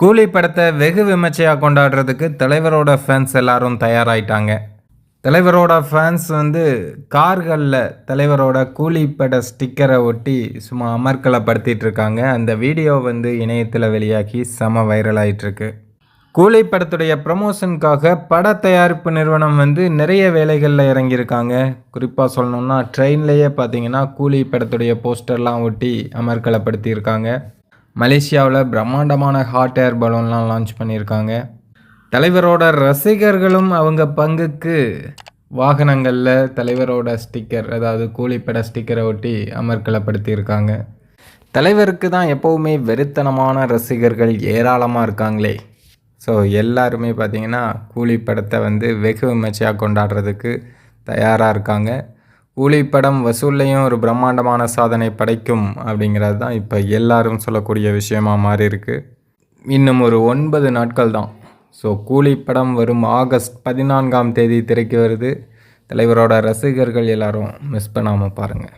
கூலி படத்தை வெகு விமர்சையாக கொண்டாடுறதுக்கு தலைவரோட ஃபேன்ஸ் எல்லாரும் தயாராயிட்டாங்க. தலைவரோட ஃபேன்ஸ் வந்து கார்களில் தலைவரோட கூலி பட ஸ்டிக்கரை ஒட்டி சும்மா அமர்க்கலப்படுத்திட்டு இருக்காங்க. அந்த வீடியோ வந்து இணையத்தில் வெளியாகி செம வைரல் கூலி படத்துடைய ப்ரமோஷனுக்காக பட தயாரிப்பு நிறுவனம் வந்து நிறைய வேலைகளில் இறங்கியிருக்காங்க. குறிப்பாக சொல்லணும்னா ட்ரெயின்லேயே பார்த்தீங்கன்னா கூலி படத்துடைய போஸ்டர்லாம் ஒட்டி அமர்க்கலப்படுத்தியிருக்காங்க. மலேசியாவில் பிரம்மாண்டமான ஹாட் ஏர் பலூன்லாம் லான்ச் பண்ணியிருக்காங்க. தலைவரோட ரசிகர்களும் அவங்க பங்குக்கு வாகனங்களில் தலைவரோட ஸ்டிக்கர் அதாவது கூலிப்பட ஸ்டிக்கரை ஒட்டி அமர்க்கலப்படுத்தியிருக்காங்க. தலைவருக்கு தான் எப்போவுமே வெறித்தனமான ரசிகர்கள் ஏராளமாக இருக்காங்களே. ஸோ எல்லாருமே பார்த்திங்கன்னா கூலி படத்தை வந்து வெகு விமர்சையாக கொண்டாடுறதுக்கு தயாராக இருக்காங்க. கூலி படம் வசூல்லையும் ஒரு பிரம்மாண்டமான சாதனை படைக்கும் அப்படிங்கிறது தான் இப்போ எல்லாரும் சொல்லக்கூடிய விஷயமா மாறி இருக்கு. இன்னும் ஒரு ஒன்பது நாட்கள் தான். ஸோ கூலி படம் வரும் ஆகஸ்ட் பதினான்காம் தேதி திரைக்கு வருது. தலைவரோட ரசிகர்கள் எல்லாரும் மிஸ் பண்ணாமல் பாருங்கள்